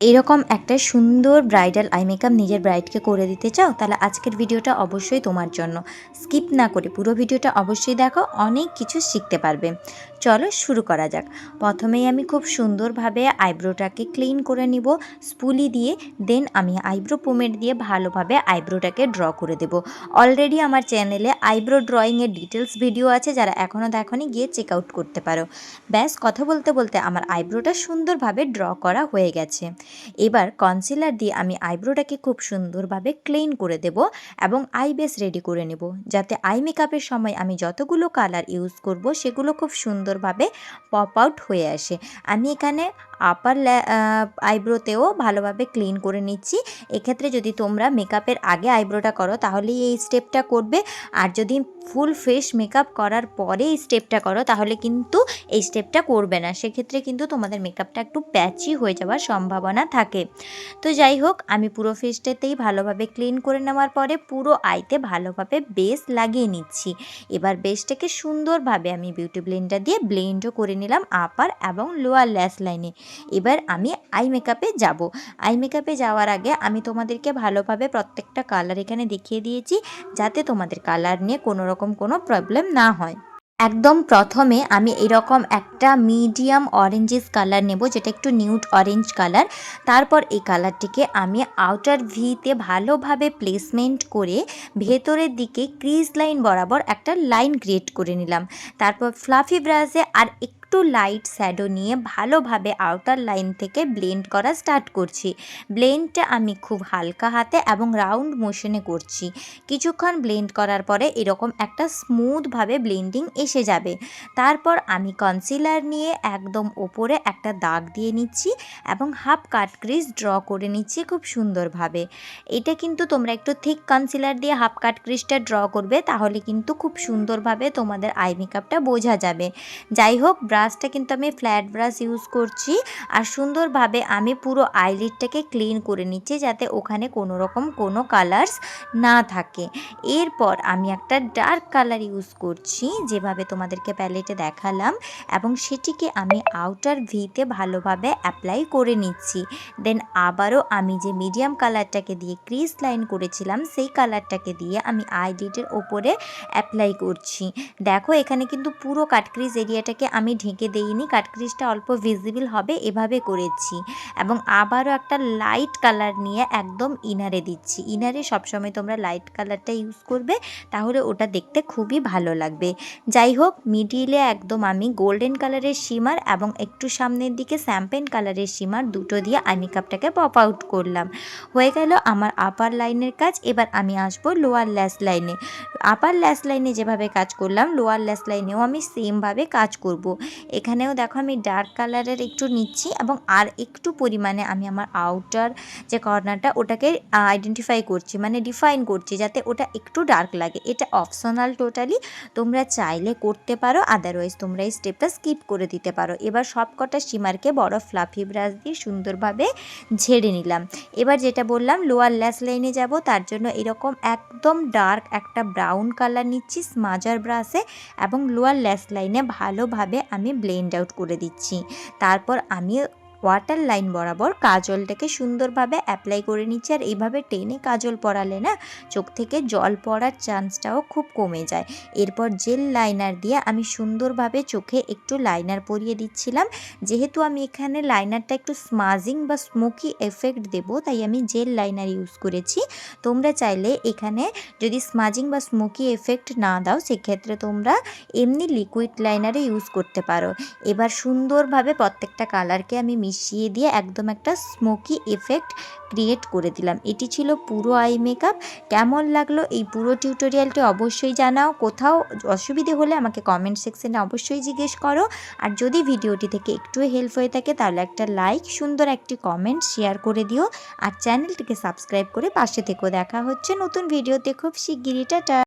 এরকম একটা সুন্দর ব্রাইডাল আই মেকআপ নিজের ব্রাইডকে করে দিতে চাও, তাহলে আজকের ভিডিওটা অবশ্যই তোমার জন্য। স্কিপ না করে পুরো ভিডিওটা অবশ্যই দেখো, অনেক কিছু শিখতে পারবে। চলো শুরু করা যাক। প্রথমেই আমি খুব সুন্দরভাবে আইব্রোটাকে ক্লিন করে নিব, স্পুলি দিয়ে, দেন আমি আইব্রো পোমেট দিয়ে ভালোভাবে আইব্রোটাকে ড্র করে দেব। অলরেডি আমার চ্যানেলে আইব্রো ড্রয়িংয়ের ডিটেলস ভিডিও আছে, যারা এখনও দেখনি গিয়ে চেক আউট করতে পারো। ব্যাস, কথা বলতে বলতে আমার আইব্রোটা সুন্দরভাবে ড্র করা হয়ে গেছে। এবার কনসিলার দিয়ে আমি আইব্রোটাকে খুব সুন্দরভাবে ক্লিন করে দেব এবং আই বেস রেডি করে নেব, যাতে আই মেকআপের সময় আমি যতগুলো কালার ইউজ করব, সেগুলো খুব সুন্দরভাবে পপ আউট হয়ে আসে। আমি এখানে আপার আইব্রোতেও ভালোভাবে ক্লিন করে নিচ্ছি। এক্ষেত্রে যদি তোমরা মেকআপের আগে আইব্রোটা করো, তাহলেই এই স্টেপটা করবে। আর যদি ফুল ফেস মেকআপ করার পরে এই স্টেপটা করো, তাহলে কিন্তু এই স্টেপটা করবে না। সেক্ষেত্রে কিন্তু তোমাদের মেকআপটা একটু প্যাচি হয়ে যাওয়ার সম্ভাবনা থাকে। তো যাই হোক, আমি পুরো ফেসটাতেই ভালোভাবে ক্লিন করে নেওয়ার পরে পুরো আইতে ভালোভাবে বেস লাগিয়ে নিচ্ছি। এবার বেসটাকে সুন্দরভাবে আমি বিউটি ব্লেন্ডার দিয়ে ব্লেন্ডও করে নিলাম আপার এবং লোয়ার ল্যাস লাইনে এবার আমি আই মেকআপে যাব। আই মেকআপে যাওয়ার আগে আমি তোমাদেরকে ভালোভাবে প্রত্যেকটা কালার এখানে দেখিয়ে দিয়েছি, যাতে তোমাদের কালার নিয়ে কোনো রকম কোনো প্রবলেম না হয়। একদম প্রথমে আমি এরকম একটা মিডিয়াম অরেঞ্জিস কালার নেব, যেটা একটু নিউট অরেঞ্জ কালার তারপর এই কালারটিকে আমি আউটার ভিতে ভালোভাবে প্লেসমেন্ট করে ভেতরের দিকে ক্রিজ লাইন বরাবর একটা লাইন ক্রিয়েট করে নিলাম। তারপর ফ্লাফি ব্রাশে আর একটু লাইট শ্যাডো নিয়ে ভালোভাবে আউটার লাইন থেকে ব্লেন্ড করা স্টার্ট করছি। ব্লেন্ডটা আমি খুব হালকা হাতে এবং রাউন্ড মোশনে করছি। কিছুক্ষণ ব্লেন্ড করার পরে এরকম একটা স্মুথভাবে ব্লেন্ডিং এসে যাবে। তারপর আমি কনসিলার নিয়ে একদম ওপরে একটা দাগ দিয়ে নিচ্ছি এবং হাফ কাট ক্রিজ ড্র করে নিচ্ছি খুব সুন্দরভাবে। এটা কিন্তু তোমরা একটু থিক কনসিলার দিয়ে হাফ কাট ক্রিজটা ড্র করবে, তাহলে কিন্তু খুব সুন্দরভাবে তোমাদের আই মেকআপটা বোঝা যাবে। যাই হোক ব্রাশটা কিন্তু আমি ফ্ল্যাট ব্রাশ ইউজ করছি। আর সুন্দরভাবে আমি পুরো আইলিডটাকে ক্লিন করে নিচ্ছি যাতে ওখানে কোনো রকম কোনো কালার্স না থাকে। এরপর আমি একটা ডার্ক কালার ইউজ করছি, যেভাবে তোমাদেরকে প্যালেটে দেখালাম, এবং সেটিকে আমি আউটার ভিতে ভালোভাবে অ্যাপ্লাই করে নিচ্ছি। দেন আবারও আমি যে মিডিয়াম কালারটাকে দিয়ে ক্রিস লাইন করেছিলাম, সেই কালারটাকে দিয়ে আমি আইলিডের ওপরে অ্যাপ্লাই করছি। দেখো এখানে কিন্তু পুরো কাটক্রিজ এরিয়াটাকে আমি ঢেকে দেইনি। কাটক্রিজটা অল্প ভিজিবল হবে, এভাবে করেছি। এবং আবারও একটা লাইট কালার নিয়ে একদম ইনারে দিচ্ছি। ইনারে সবসময় তোমরা লাইট কালারটা ইউজ করবে, তাহলে ওটা দেখতে খুবই ভালো লাগবে। যাই হোক মিডিলে একদম আমি গোল্ডেন কালারের শিমার এবং একটু সামনের দিকে স্যাম্পেন কালারের শিমার দুটো দিয়ে আই মেকআপটাকে পপ আউট করলাম। হয়ে গেল আমার আপার লাইনের কাজ। এবার আমি আসব লোয়ার ল্যাস লাইনে আপার ল্যাস লাইনে যেভাবে কাজ করলাম লোয়ার ল্যাস লাইনেও আমি সেমভাবে কাজ করব। এখানেও দেখো আমি ডার্ক কালারের একটু নিচ্ছি এবং আর একটু পরিমাণে আমি আমার আউটার যে কর্নারটা ওটাকে আইডেন্টিফাই করছি মানে ডিফাইন করছি যাতে ওটা একটু ডার্ক লাগে। এটা অপশনাল টোটালি তোমরা চাইলে করতে পারো আদারওয়াইজ তোমরা এই স্টেপটা স্কিপ করে দিতে পারো। এবার সব কটা সিমারকে বড় ফ্লাফি ব্রাশ দিয়ে সুন্দরভাবে ঝেড়ে নিলাম। এবার যেটা বললাম লোয়ার ল্যাস লাইনে যাব, তার জন্য এরকম একদম ডার্ক একটা ব্রাউন কালার নিচ্ছি স্মাজার ব্রাশে এবং লোয়ার ল্যাস লাইনে ভালোভাবে আমি ব্লেন্ড আউট করে দিচ্ছি। তারপর আমি ওয়াটার লাইন বরাবর কাজলটাকে সুন্দরভাবে অ্যাপ্লাই করে নিচ্ছি। আর এইভাবে টেনে কাজল পরালে না, চোখ থেকে জল পড়ার চান্সটাও খুব কমে যায়। এরপর জেল লাইনার দিয়ে আমি সুন্দরভাবে চোখে একটু লাইনার পরিয়ে দিচ্ছিলাম। যেহেতু আমি এখানে লাইনারটা একটু স্মাজিং বা স্মোকি এফেক্ট দেব, তাই আমি জেল লাইনার ইউজ করেছি। তোমরা চাইলে এখানে যদি স্মাজিং বা স্মোকি এফেক্ট না দাও, সেক্ষেত্রে তোমরা এমনি লিকুইড লাইনারে ইউজ করতে পারো। এবার সুন্দরভাবে প্রত্যেকটা কালারকে আমি মিশিয়ে দিয়ে একদম একটা স্মোকি এফেক্ট ক্রিয়েট করে দিলাম। এটি ছিল পুরো আই মেকআপ কেমন লাগল এই পুরো টিউটোরিয়ালটি অবশ্যই জানাও। কোথাও অসুবিধে হলে আমাকে কমেন্ট সেকশনে অবশ্যই জিজ্ঞেস করো। আর যদি ভিডিওটি থেকে একটু হেল্প হয়ে থাকে, তাহলে একটা লাইক সুন্দর একটি কমেন্ট শেয়ার করে দিও। আর চ্যানেলটিকে সাবস্ক্রাইব করে পাশে থেকেও দেখা হচ্ছে নতুন ভিডিওতে খুব শিগগিরই, টাটা!